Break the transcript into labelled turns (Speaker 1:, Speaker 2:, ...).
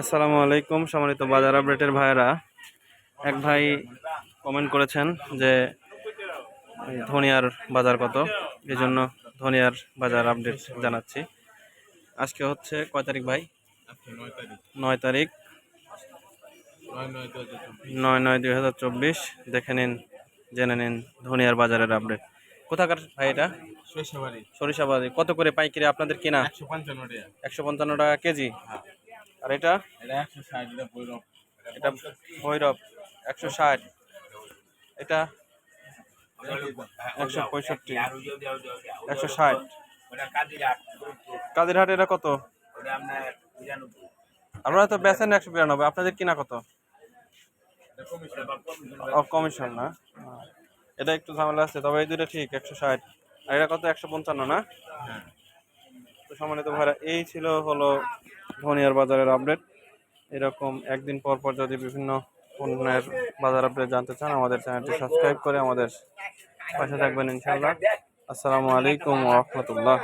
Speaker 1: আসসালামু আলাইকুম সম্মানিত বাজার আপডেটের ভাইয়েরা। এক ভাই কমেন্ট করেছেন যে ধনিয়ার বাজার কত? এই জন্য ধনিয়ার বাজার আপডেট জানাচ্ছি। আজকে হচ্ছে কয় তারিখ ভাই?
Speaker 2: নয় তারিখ।
Speaker 1: নয়
Speaker 2: নয়
Speaker 1: দুই হাজার চব্বিশ। দেখে নিন জেনে নিন ধনিয়ার বাজারের আপডেট কোথাকার ভাই এটা?
Speaker 2: শৈশবাড়ি
Speaker 1: সরিষা বাজার কত করে পাইকারি আপনাদের কিনা?
Speaker 2: একশো পঞ্চান্ন টাকা।
Speaker 1: একশো পঞ্চান্ন টাকা কেজি? আর এটা?
Speaker 2: এটা
Speaker 1: ভৈরব। একশো ষাট। এটা? একশো পঁয়ষট্টি। একশো ষাট। কাদিরহাট এটা কত? আপনারা তো বেচেন একশো বিরানব্বই আপনাদের কিনা কত? কমিশন না? এটা একটু ঝামেলা আছে তবে এই দুটো ঠিক একশো ষাট। আর এটা কত? একশো পঞ্চান্ন না?
Speaker 2: হ্যাঁ।
Speaker 1: তো সম্মানিত ভাইরা এই ছিল হলো ধনিয়ার বাজারের আপডেট এরকম একদিন পর পর যদি বিভিন্ন পণ্যের বাজার আপডেট জানতে চান, আমাদের চ্যানেলটি সাবস্ক্রাইব করে আমাদের পাশে থাকবেন ইনশাল্লাহ আসসালামু আলাইকুম রহমতুল্লাহ।